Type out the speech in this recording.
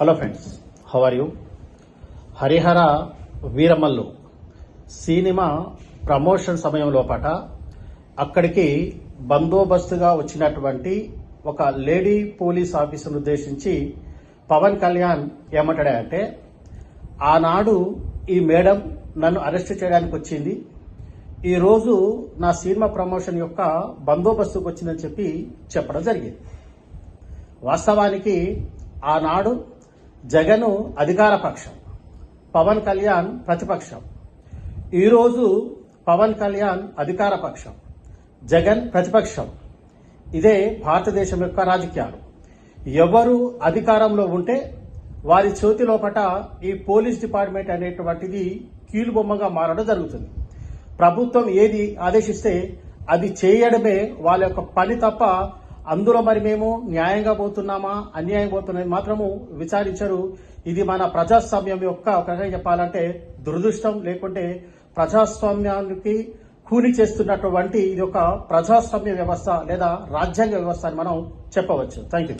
Hello friends how are you Harihara Veeramallu. Cinema promotion సమయం లోపట అక్కడికి బందోబస్తుగా వచ్చినటువంటి ఒక లేడీ పోలీస్ ఆఫీసర్ను ఉద్దేశించి పవన్ కళ్యాణ్ ఏమంటాడంటే ఆనాడు ఈ మేడం నన్ను అరెస్ట్ చేయడానికి వచ్చింది. ఈరోజు నా సినిమా ప్రమోషన్ యొక్క బందోబస్తుకు వచ్చిందని చెప్పి చెప్పడం జరిగింది. వాస్తవానికి ఆనాడు జగను అధికార పక్షం పవన్ కళ్యాణ్ ప్రతిపక్షం. ఈరోజు పవన్ కళ్యాణ్ అధికార పక్షం జగన్ ప్రతిపక్షం. ఇదే భారతదేశం యొక్క రాజకీయాలు. ఎవరు అధికారంలో ఉంటే వారి చేతి లోపట ఈ పోలీస్ డిపార్ట్మెంట్ అనేటువంటిది కీలుబొమ్మగా మారడం జరుగుతుంది. ప్రభుత్వం ఏది ఆదేశిస్తే అది చేయడమే వాళ్ళ యొక్క పని తప్ప అందులో మరి మేము న్యాయంగా పోతున్నామా అన్యాయం పోతున్నది మాత్రము విచారించరు. ఇది మన ప్రజాస్వామ్యం యొక్క ఒక రకంగా చెప్పాలంటే దురదృష్టం లేకుంటే ప్రజాస్వామ్యానికి కూని చేస్తున్నటువంటి ఇది ఒక ప్రజాస్వామ్య వ్యవస్థ లేదా రాజ్యాంగ వ్యవస్థ అని మనం చెప్పవచ్చు. Thank you